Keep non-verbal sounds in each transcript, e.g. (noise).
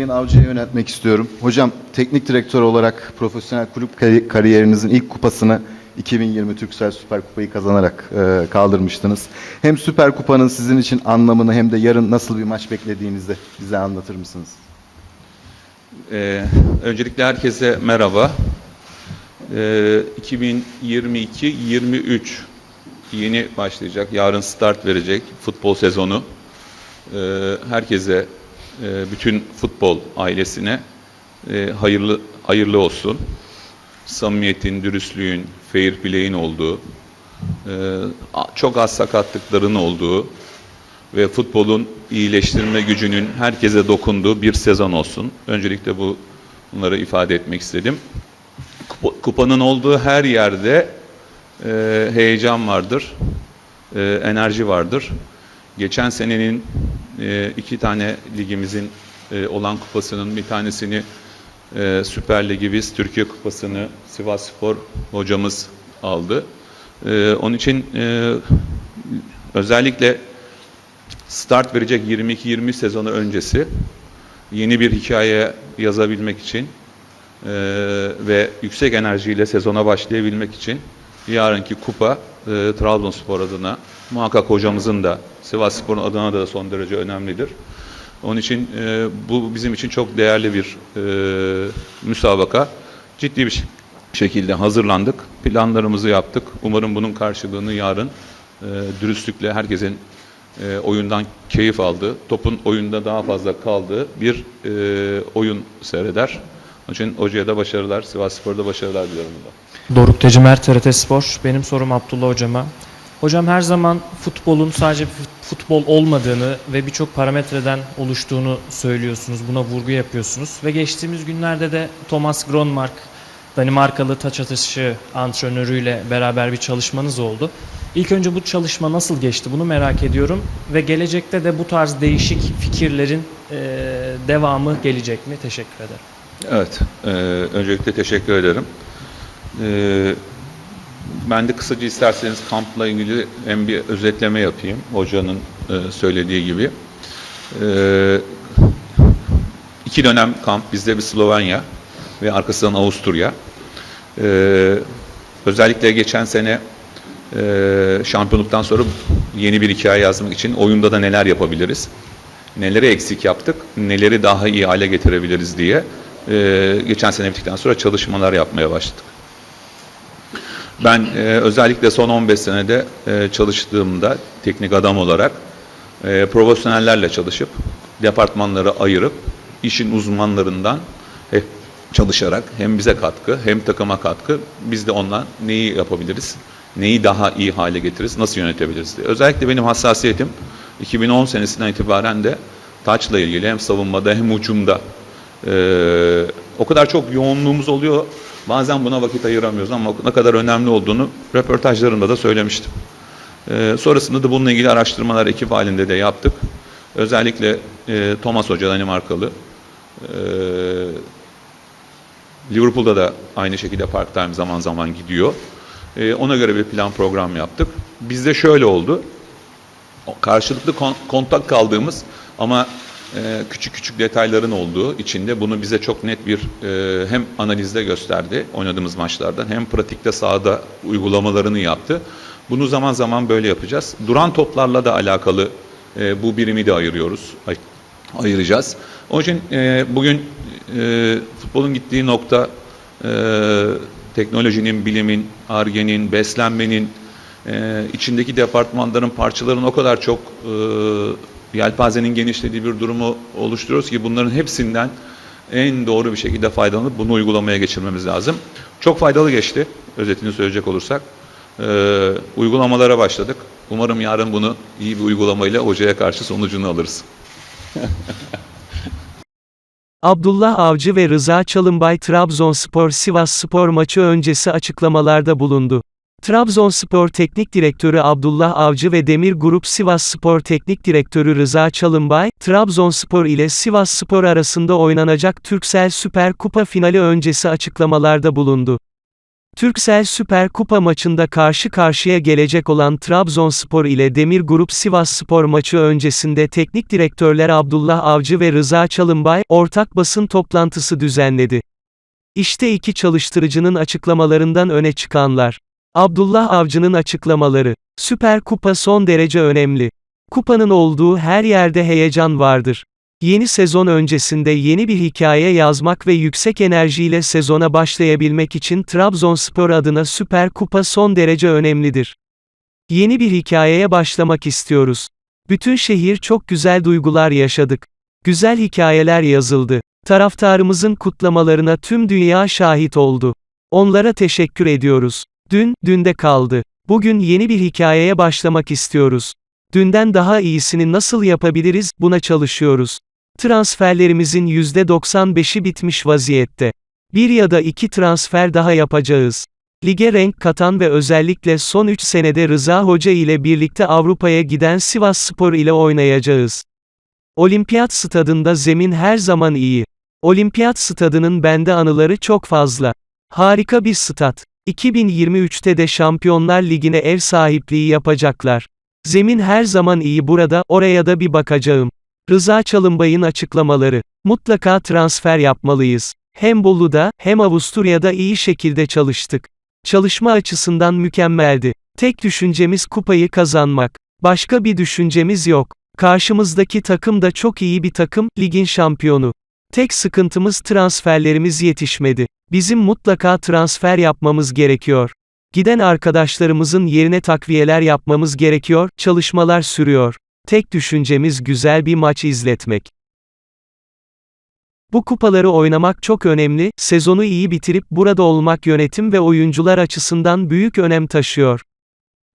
Sayın Avcı'ya yöneltmek istiyorum. Hocam teknik direktör olarak profesyonel kulüp kari- kariyerinizin ilk kupasını 2020 Türksel Süper Kupayı kazanarak e, kaldırmıştınız. Hem Süper Kupa'nın sizin için anlamını hem de yarın nasıl bir maç beklediğinizi bize anlatır mısınız? Ee, öncelikle herkese merhaba. Ee, 2022-23 yeni başlayacak, yarın start verecek futbol sezonu. Ee, herkese, bütün futbol ailesine e, hayırlı hayırlı olsun. Samimiyetin, dürüstlüğün, fair play'in olduğu, e, çok az sakatlıkların olduğu, ve futbolun iyileştirme gücünün herkese dokunduğu bir sezon olsun. Öncelikle bu bunları ifade etmek istedim. Kupa- Kupanın olduğu her yerde e, heyecan vardır, e, enerji vardır. Geçen senenin e, iki tane ligimizin e, olan kupasının bir tanesini e, Süper Ligi biz Türkiye Kupası'nı Sivasspor hocamız aldı. E, onun için e, özellikle start verecek 22-20 sezonu öncesi yeni bir hikaye yazabilmek için eee, ve yüksek enerjiyle sezona başlayabilmek için yarınki kupa eee Trabzonspor adına muhakkak hocamızın da Sivasspor'un adına da son derece önemlidir. Onun için eee, bu bizim için çok değerli bir eee, müsabaka. Ciddi bir şekilde hazırlandık. Planlarımızı yaptık. Umarım bunun karşılığını yarın eee, dürüstlükle herkesin e, oyundan keyif aldığı, topun oyunda daha fazla kaldığı bir e, oyun seyreder. Onun için hocaya da başarılar, Sivas Spor'da başarılar diliyorum. burada. Doruk Tecimer, TRT Spor. Benim sorum Abdullah Hocama. Hocam her zaman futbolun sadece fut- futbol olmadığını ve birçok parametreden oluştuğunu söylüyorsunuz. Buna vurgu yapıyorsunuz. Ve geçtiğimiz günlerde de Thomas Gronmark, Danimarkalı taç atışı antrenörüyle beraber bir çalışmanız oldu. İlk önce bu çalışma nasıl geçti bunu merak ediyorum. Ve gelecekte de bu tarz değişik fikirlerin devamı gelecek mi? Teşekkür ederim. Evet, e, öncelikle teşekkür ederim. E, ben de kısaca isterseniz kampla ilgili hem bir özetleme yapayım, hocanın e, söylediği gibi. E, iki dönem kamp, bizde bir Slovenya ve arkasından Avusturya. E, özellikle geçen sene e, şampiyonluktan sonra yeni bir hikaye yazmak için oyunda da neler yapabiliriz? Neleri eksik yaptık, neleri daha iyi hale getirebiliriz diye e, geçen sene bittikten sonra çalışmalar yapmaya başladık. Ben e, özellikle son 15 senede e, çalıştığımda teknik adam olarak e, profesyonellerle çalışıp departmanları ayırıp işin uzmanlarından hep çalışarak hem bize katkı hem takıma katkı biz de ondan neyi yapabiliriz, neyi daha iyi hale getiririz, nasıl yönetebiliriz diye. Özellikle benim hassasiyetim 2010 senesinden itibaren de taçla ilgili hem savunmada hem hücumda ee, o kadar çok yoğunluğumuz oluyor. Bazen buna vakit ayıramıyoruz ama ne kadar önemli olduğunu röportajlarımda da söylemiştim. Ee, sonrasında da bununla ilgili araştırmalar ekip halinde de yaptık. Özellikle e, Thomas Hoca Danimarkalı. Ee, Liverpool'da da aynı şekilde part time zaman zaman gidiyor. Ee, ona göre bir plan program yaptık. Bizde şöyle oldu. Karşılıklı kon- kontak kaldığımız ama e, küçük küçük detayların olduğu içinde bunu bize çok net bir e, hem analizde gösterdi oynadığımız maçlardan hem pratikte sahada uygulamalarını yaptı. Bunu zaman zaman böyle yapacağız. Duran toplarla da alakalı e, bu birimi de ayırıyoruz, ay- ayıracağız. Onun için e, bugün futbolun gittiği nokta teknolojinin, bilimin, argenin, beslenmenin, ee, içindeki departmanların parçaların o kadar çok yelpazenin genişlediği bir durumu oluşturuyoruz ki bunların hepsinden en doğru bir şekilde faydalanıp bunu uygulamaya geçirmemiz lazım. Çok faydalı geçti özetini söyleyecek olursak. Ee, uygulamalara başladık. Umarım yarın bunu iyi bir uygulamayla hocaya karşı sonucunu alırız. (laughs) Abdullah Avcı ve Rıza Çalınbay Trabzonspor Sivasspor maçı öncesi açıklamalarda bulundu. Trabzonspor Teknik Direktörü Abdullah Avcı ve Demir Grup Sivasspor Teknik Direktörü Rıza Çalınbay, Trabzonspor ile Sivasspor arasında oynanacak Türksel Süper Kupa finali öncesi açıklamalarda bulundu. Türksel Süper Kupa maçında karşı karşıya gelecek olan Trabzonspor ile Demir Grup Sivasspor maçı öncesinde teknik direktörler Abdullah Avcı ve Rıza Çalınbay, ortak basın toplantısı düzenledi. İşte iki çalıştırıcının açıklamalarından öne çıkanlar. Abdullah Avcı'nın açıklamaları. Süper Kupa son derece önemli. Kupanın olduğu her yerde heyecan vardır. Yeni sezon öncesinde yeni bir hikaye yazmak ve yüksek enerjiyle sezona başlayabilmek için Trabzonspor adına Süper Kupa son derece önemlidir. Yeni bir hikayeye başlamak istiyoruz. Bütün şehir çok güzel duygular yaşadık. Güzel hikayeler yazıldı. Taraftarımızın kutlamalarına tüm dünya şahit oldu. Onlara teşekkür ediyoruz. Dün, dünde kaldı. Bugün yeni bir hikayeye başlamak istiyoruz. Dünden daha iyisini nasıl yapabiliriz, buna çalışıyoruz. Transferlerimizin %95'i bitmiş vaziyette. Bir ya da iki transfer daha yapacağız. Lige renk katan ve özellikle son 3 senede Rıza Hoca ile birlikte Avrupa'ya giden Sivas Spor ile oynayacağız. Olimpiyat stadında zemin her zaman iyi. Olimpiyat stadının bende anıları çok fazla. Harika bir stat. 2023'te de Şampiyonlar Ligi'ne ev sahipliği yapacaklar. Zemin her zaman iyi burada, oraya da bir bakacağım. Rıza Çalınbay'ın açıklamaları. Mutlaka transfer yapmalıyız. Hem Bolu'da, hem Avusturya'da iyi şekilde çalıştık. Çalışma açısından mükemmeldi. Tek düşüncemiz kupayı kazanmak. Başka bir düşüncemiz yok. Karşımızdaki takım da çok iyi bir takım, ligin şampiyonu. Tek sıkıntımız transferlerimiz yetişmedi. Bizim mutlaka transfer yapmamız gerekiyor. Giden arkadaşlarımızın yerine takviyeler yapmamız gerekiyor, çalışmalar sürüyor. Tek düşüncemiz güzel bir maç izletmek. Bu kupaları oynamak çok önemli, sezonu iyi bitirip burada olmak yönetim ve oyuncular açısından büyük önem taşıyor.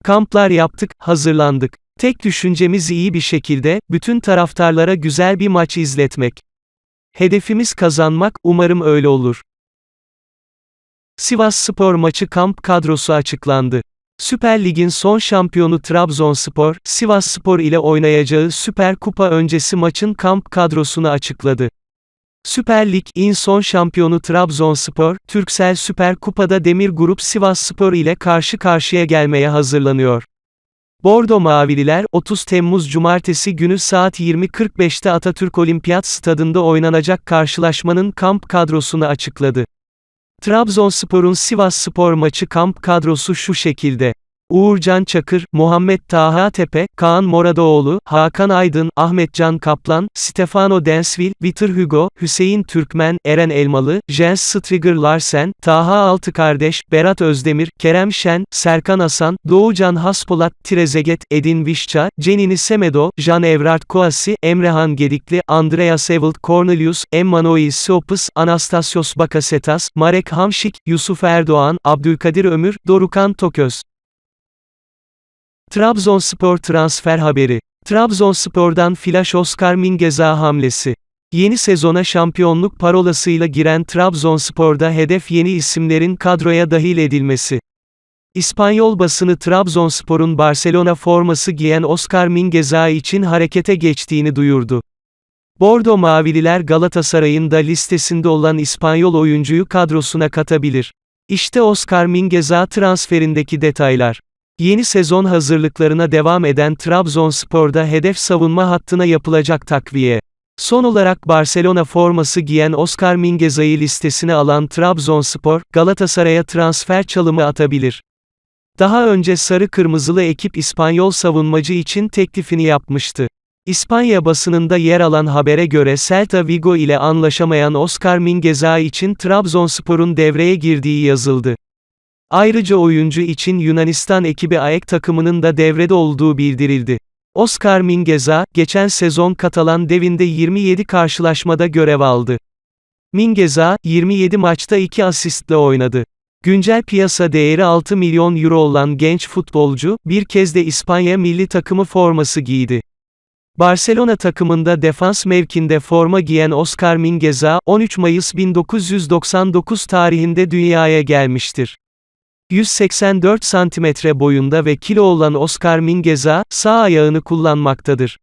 Kamplar yaptık, hazırlandık. Tek düşüncemiz iyi bir şekilde, bütün taraftarlara güzel bir maç izletmek. Hedefimiz kazanmak, umarım öyle olur. Sivas Spor maçı kamp kadrosu açıklandı. Süper Lig'in son şampiyonu Trabzonspor, Sivas Spor ile oynayacağı Süper Kupa öncesi maçın kamp kadrosunu açıkladı. Süper Lig'in son şampiyonu Trabzonspor, Türksel Süper Kupa'da Demir Grup Sivas Spor ile karşı karşıya gelmeye hazırlanıyor. Bordo Mavililer, 30 Temmuz Cumartesi günü saat 20.45'te Atatürk Olimpiyat Stadında oynanacak karşılaşmanın kamp kadrosunu açıkladı. Trabzonspor'un Sivas Spor maçı kamp kadrosu şu şekilde. Uğurcan Çakır, Muhammed Taha Tepe, Kaan Moradoğlu, Hakan Aydın, Ahmetcan Kaplan, Stefano Densville, Vitor Hugo, Hüseyin Türkmen, Eren Elmalı, Jens Striger Larsen, Taha Altıkardeş, Berat Özdemir, Kerem Şen, Serkan Hasan, Doğucan Haspolat, Trezeget, Edin Vişça, Cenini Semedo, Jan Evrard Koasi, Emrehan Gedikli, Andreas Evald Cornelius, Emmanuel Siopis, Anastasios Bakasetas, Marek Hamşik, Yusuf Erdoğan, Abdülkadir Ömür, Dorukan Toköz. Trabzonspor transfer haberi. Trabzonspor'dan flash Oscar Mingeza hamlesi. Yeni sezona şampiyonluk parolasıyla giren Trabzonspor'da hedef yeni isimlerin kadroya dahil edilmesi. İspanyol basını Trabzonspor'un Barcelona forması giyen Oscar Mingeza için harekete geçtiğini duyurdu. Bordo Mavililer Galatasaray'ın da listesinde olan İspanyol oyuncuyu kadrosuna katabilir. İşte Oscar Mingeza transferindeki detaylar. Yeni sezon hazırlıklarına devam eden Trabzonspor'da hedef savunma hattına yapılacak takviye. Son olarak Barcelona forması giyen Oscar Mingeza'yı listesine alan Trabzonspor, Galatasaray'a transfer çalımı atabilir. Daha önce sarı kırmızılı ekip İspanyol savunmacı için teklifini yapmıştı. İspanya basınında yer alan habere göre Celta Vigo ile anlaşamayan Oscar Mingeza için Trabzonspor'un devreye girdiği yazıldı. Ayrıca oyuncu için Yunanistan ekibi AEK takımının da devrede olduğu bildirildi. Oscar Mingeza, geçen sezon Katalan devinde 27 karşılaşmada görev aldı. Mingeza, 27 maçta 2 asistle oynadı. Güncel piyasa değeri 6 milyon euro olan genç futbolcu, bir kez de İspanya milli takımı forması giydi. Barcelona takımında defans mevkinde forma giyen Oscar Mingeza, 13 Mayıs 1999 tarihinde dünyaya gelmiştir. 184 santimetre boyunda ve kilo olan Oscar Mingeza, sağ ayağını kullanmaktadır.